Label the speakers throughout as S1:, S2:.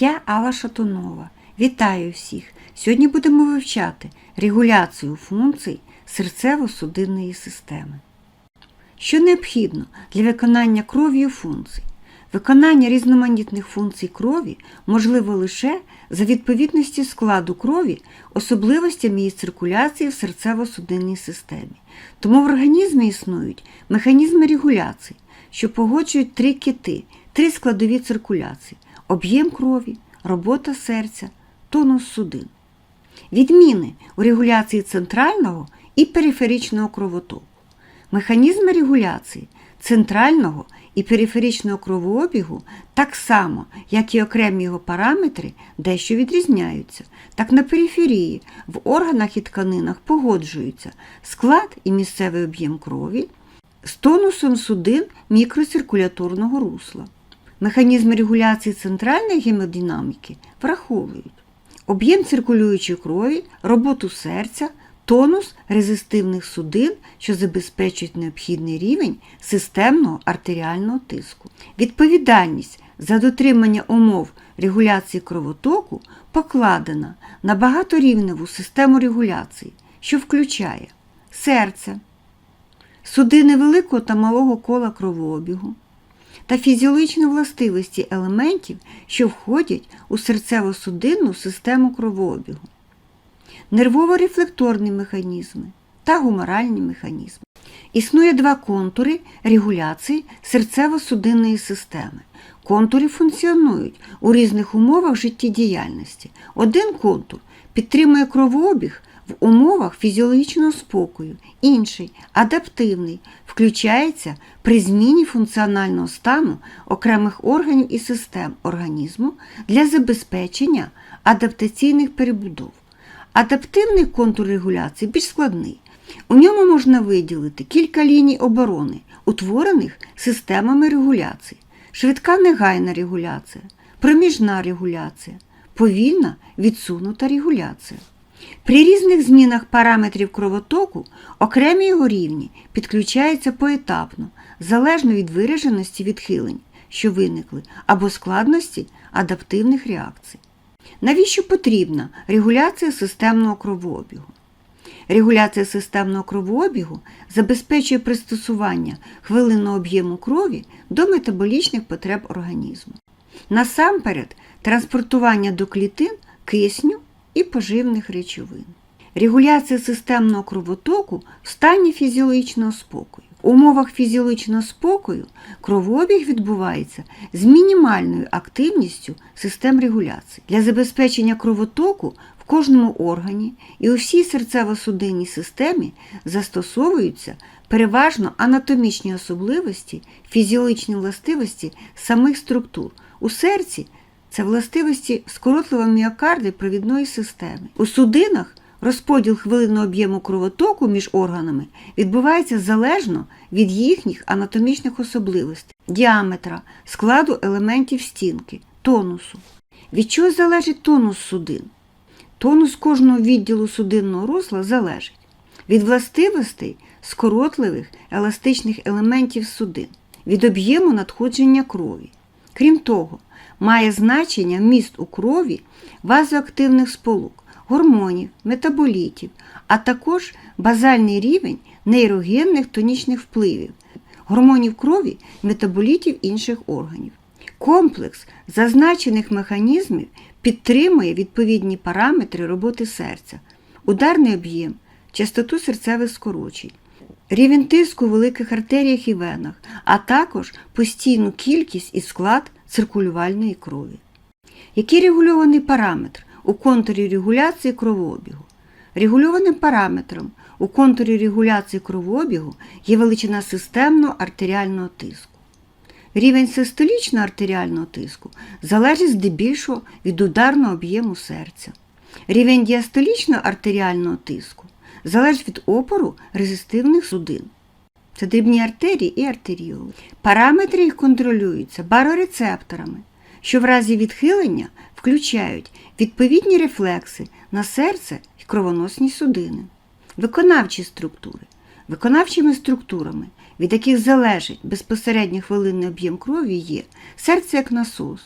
S1: Я Алла Шатунова. Вітаю всіх! Сьогодні будемо вивчати регуляцію функцій серцево-судинної системи. Що необхідно для виконання кров'ю функцій? Виконання різноманітних функцій крові можливо лише за відповідності складу крові особливостям її циркуляції в серцево-судинній системі. Тому в організмі існують механізми регуляції, що погоджують три кити, три складові циркуляції об'єм крові, робота серця, тонус судин. Відміни у регуляції центрального і периферичного кровотоку. Механізми регуляції центрального і периферичного кровообігу так само, як і окремі його параметри, дещо відрізняються. Так на периферії в органах і тканинах погоджуються склад і місцевий об'єм крові з тонусом судин мікроциркуляторного русла. Механізми регуляції центральної гемодинаміки враховують об'єм циркулюючої крові, роботу серця, тонус резистивних судин, що забезпечують необхідний рівень системного артеріального тиску. Відповідальність за дотримання умов регуляції кровотоку покладена на багаторівневу систему регуляції, що включає серце, судини великого та малого кола кровообігу та фізіологічні властивості елементів, що входять у серцево-судинну систему кровообігу, нервово-рефлекторні механізми та гуморальні механізми. Існує два контури регуляції серцево-судинної системи. Контури функціонують у різних умовах життєдіяльності. Один контур підтримує кровообіг в умовах фізіологічного спокою, інший адаптивний, включається при зміні функціонального стану окремих органів і систем організму для забезпечення адаптаційних перебудов. Адаптивний контур регуляції більш складний. У ньому можна виділити кілька ліній оборони, утворених системами регуляції, швидка негайна регуляція, проміжна регуляція, повільна відсунута регуляція. При різних змінах параметрів кровотоку окремі його рівні підключаються поетапно, залежно від вираженості відхилень, що виникли, або складності адаптивних реакцій. Навіщо потрібна регуляція системного кровообігу? Регуляція системного кровообігу забезпечує пристосування хвилинного об'єму крові до метаболічних потреб організму. Насамперед, транспортування до клітин кисню і поживних речовин. Регуляція системного кровотоку в стані фізіологічного спокою. В умовах фізіологічного спокою кровообіг відбувається з мінімальною активністю систем регуляції. Для забезпечення кровотоку в кожному органі і у всій серцево-судинній системі застосовуються переважно анатомічні особливості, фізіологічні властивості самих структур. У серці це властивості скоротливого міокарди провідної системи. У судинах розподіл хвилинного об'єму кровотоку між органами відбувається залежно від їхніх анатомічних особливостей, діаметра, складу елементів стінки, тонусу. Від чого залежить тонус судин? Тонус кожного відділу судинного русла залежить від властивостей скоротливих еластичних елементів судин, від об'єму надходження крові. Крім того, має значення вміст у крові вазоактивних сполук, гормонів, метаболітів, а також базальний рівень нейрогенних тонічних впливів, гормонів крові, метаболітів інших органів. Комплекс зазначених механізмів підтримує відповідні параметри роботи серця, ударний об'єм, частоту серцевих скорочень, рівень тиску в великих артеріях і венах, а також постійну кількість і склад циркулювальної крові. Який регульований параметр у контурі регуляції кровообігу? Регульованим параметром у контурі регуляції кровообігу є величина системного артеріального тиску. Рівень систолічного артеріального тиску залежить здебільшого від ударного об'єму серця. Рівень діастолічного артеріального тиску залежить від опору резистивних судин. Це дрібні артерії і артеріоли. Параметри їх контролюються барорецепторами, що в разі відхилення включають відповідні рефлекси на серце і кровоносні судини, виконавчі структури. Виконавчими структурами, від яких залежить безпосередньо хвилинний об'єм крові, є серце як насос,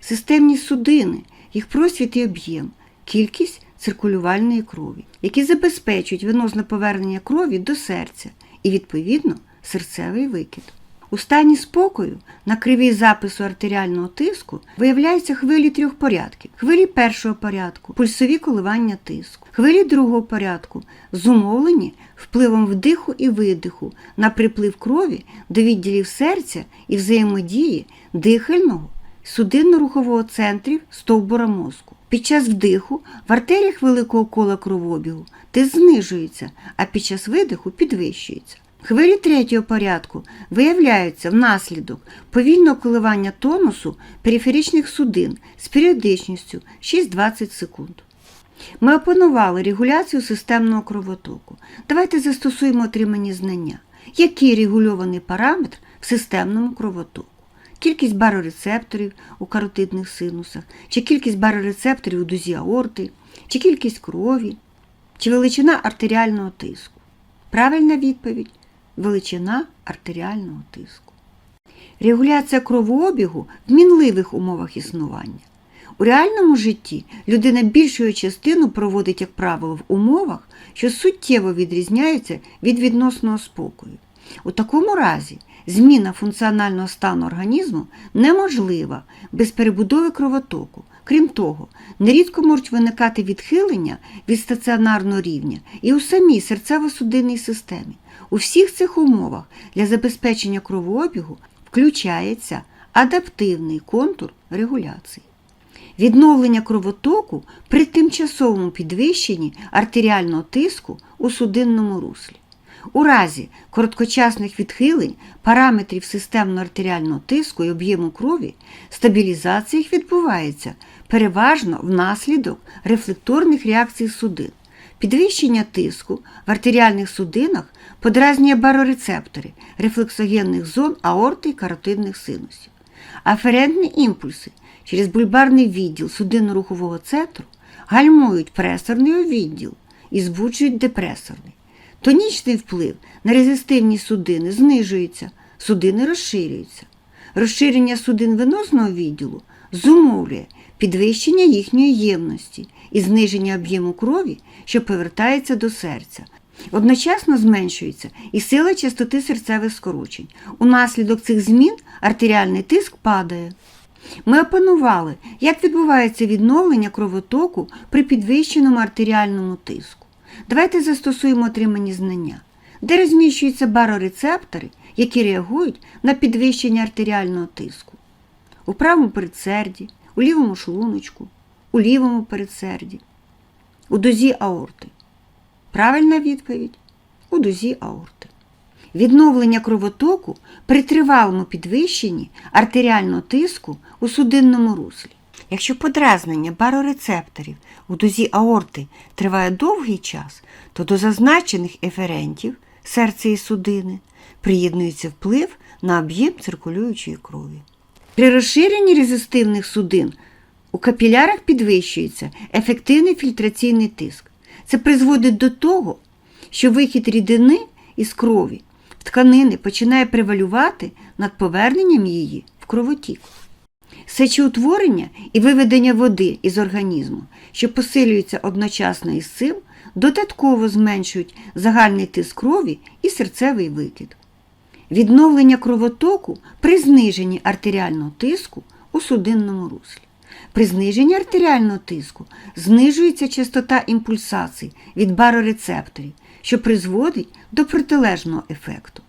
S1: системні судини, їх просвіт і об'єм, кількість циркулювальної крові, які забезпечують венозне повернення крові до серця і, відповідно, серцевий викид. У стані спокою на кривій запису артеріального тиску виявляються хвилі трьох порядків: хвилі першого порядку, пульсові коливання тиску, хвилі другого порядку, зумовлені впливом вдиху і видиху на приплив крові до відділів серця і взаємодії дихального судинно-рухового центрів стовбура мозку. Під час вдиху в артеріях великого кола кровообігу тиск знижується, а під час видиху підвищується. Хвилі третього порядку виявляються внаслідок повільного коливання тонусу периферичних судин з періодичністю 6-20 секунд. Ми опанували регуляцію системного кровотоку. Давайте застосуємо отримані знання. Який регульований параметр в системному кровотоку? Кількість барорецепторів у каротидних синусах, чи кількість барорецепторів у дузі аорти, чи кількість крові, чи величина артеріального тиску. Правильна відповідь величина артеріального тиску. Регуляція кровообігу в мінливих умовах існування. У реальному житті людина більшою частину проводить, як правило, в умовах, що суттєво відрізняються від відносного спокою. У такому разі зміна функціонального стану організму неможлива без перебудови кровотоку. Крім того, нерідко можуть виникати відхилення від стаціонарного рівня і у самій серцево-судинній системі. У всіх цих умовах для забезпечення кровообігу включається адаптивний контур регуляції. Відновлення кровотоку при тимчасовому підвищенні артеріального тиску у судинному руслі. У разі короткочасних відхилень параметрів системно-артеріального тиску і об'єму крові стабілізація їх відбувається переважно внаслідок рефлекторних реакцій судин. Підвищення тиску в артеріальних судинах подразнює барорецептори рефлексогенних зон аорти і каротидних синусів. Аферентні імпульси через бульбарний відділ судинно-рухового центру гальмують пресорний відділ і збуджують депресорний. Тонічний вплив на резистивні судини знижується, судини розширюються. Розширення судин венозного відділу зумовлює підвищення їхньої ємності і зниження об'єму крові, що повертається до серця. Одночасно зменшується і сила частоти серцевих скорочень. Унаслідок цих змін артеріальний тиск падає. Ми опанували, як відбувається відновлення кровотоку при підвищеному артеріальному тиску. Давайте застосуємо отримані знання, де розміщуються барорецептори, які реагують на підвищення артеріального тиску. У правому передсерді, у лівому шлуночку, у лівому передсерді, у дозі аорти. Правильна відповідь у дозі аорти. Відновлення кровотоку при тривалому підвищенні артеріального тиску у судинному руслі. Якщо подразнення барорецепторів у дозі аорти триває довгий час, то до зазначених еферентів серця і судини приєднується вплив на об'єм циркулюючої крові. При розширенні резистивних судин у капілярах підвищується ефективний фільтраційний тиск. Це призводить до того, що вихід рідини із крові в тканини починає превалювати над поверненням її в кровотік. Сечеутворення і виведення води із організму, що посилюються одночасно із цим, додатково зменшують загальний тиск крові і серцевий викид. Відновлення кровотоку при зниженні артеріального тиску у судинному руслі. При зниженні артеріального тиску знижується частота імпульсацій від барорецепторів, що призводить до протилежного ефекту.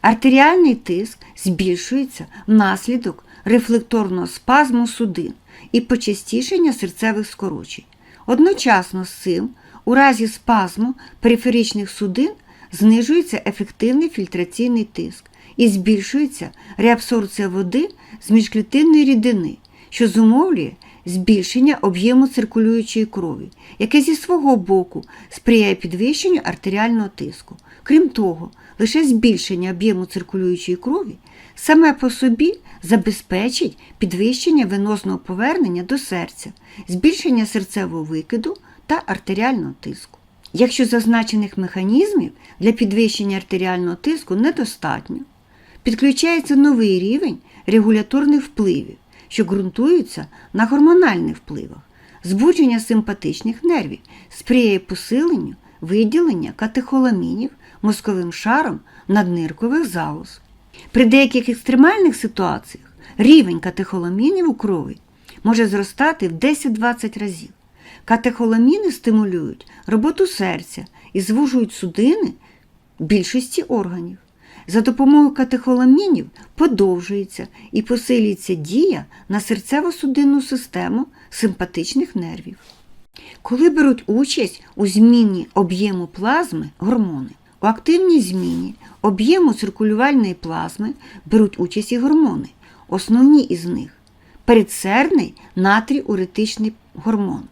S1: Артеріальний тиск збільшується внаслідок рефлекторного спазму судин і почастішення серцевих скорочень. Одночасно з цим, у разі спазму периферичних судин знижується ефективний фільтраційний тиск і збільшується реабсорбція води з міжклітинної рідини, що зумовлює збільшення об'єму циркулюючої крові, яке зі свого боку сприяє підвищенню артеріального тиску. Крім того, лише збільшення об'єму циркулюючої крові саме по собі забезпечить підвищення венозного повернення до серця, збільшення серцевого викиду та артеріального тиску. Якщо зазначених механізмів для підвищення артеріального тиску недостатньо, підключається новий рівень регуляторних впливів, що ґрунтуються на гормональних впливах. Збудження симпатичних нервів сприяє посиленню виділення катехоламінів мозковим шаром надниркових залоз. При деяких екстремальних ситуаціях рівень катехоламінів у крові може зростати в 10-20 разів. Катехоламіни стимулюють роботу серця і звужують судини більшості органів. За допомогою катехоламінів подовжується і посилюється дія на серцево-судинну систему симпатичних нервів. Коли беруть участь у зміні об'єму плазми гормони, у активній зміні об'єму циркулювальної плазми беруть участь і гормони. Основні із них передсердний натріуретичний гормон,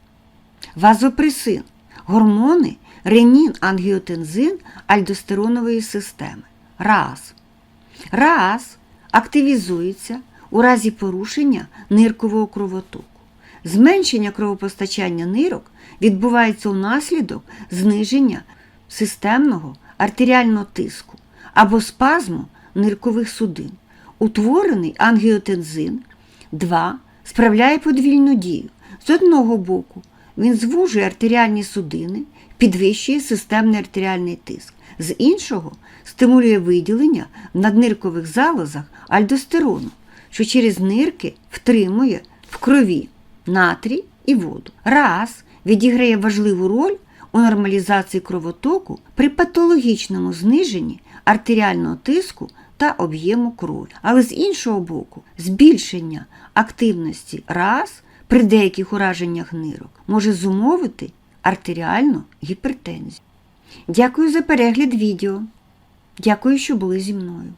S1: вазопресин, гормони ренін, ангіотензин альдостеронової системи. РААС. РААС активізується у разі порушення ниркового кровотоку. Зменшення кровопостачання нирок відбувається унаслідок зниження системного артеріального тиску або спазму ниркових судин. Утворений ангіотензин 2 справляє подвійну дію. З одного боку, він звужує артеріальні судини, підвищує системний артеріальний тиск, з іншого стимулює виділення в надниркових залозах альдостерону, що через нирки втримує в крові натрій і воду. Раз відіграє важливу роль у нормалізації кровотоку при патологічному зниженні артеріального тиску та об'єму крові. Але з іншого боку, збільшення активності РАС при деяких ураженнях нирок може зумовити артеріальну гіпертензію. Дякую за перегляд відео. Дякую, що були зі мною.